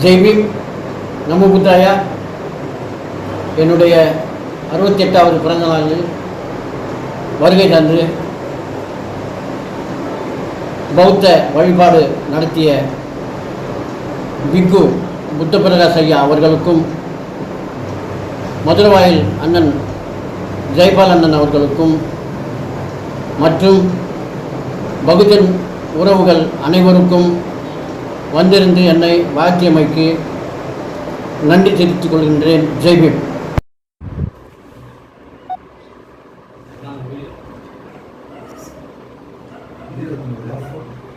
ஜெய்பீம் நம புத்தாயா என்னுடைய அறுபத்தி எட்டாவது பிறந்த நாளில் வருகை தந்து பௌத்த வழிபாடு நடத்திய பிக்கு புத்த பிரகாஷ் ஐயா அவர்களுக்கும் மதுரவாயில் அண்ணன் ஜெய்பால் அண்ணன் அவர்களுக்கும் மற்றும் பகுஜன் உறவுகள் அனைவருக்கும் வந்திருந்து என்னை வாக்கியமைக்கு நன்றி தெரிவித்துக் கொள்கின்றேன் ஜெய்பீம் Video.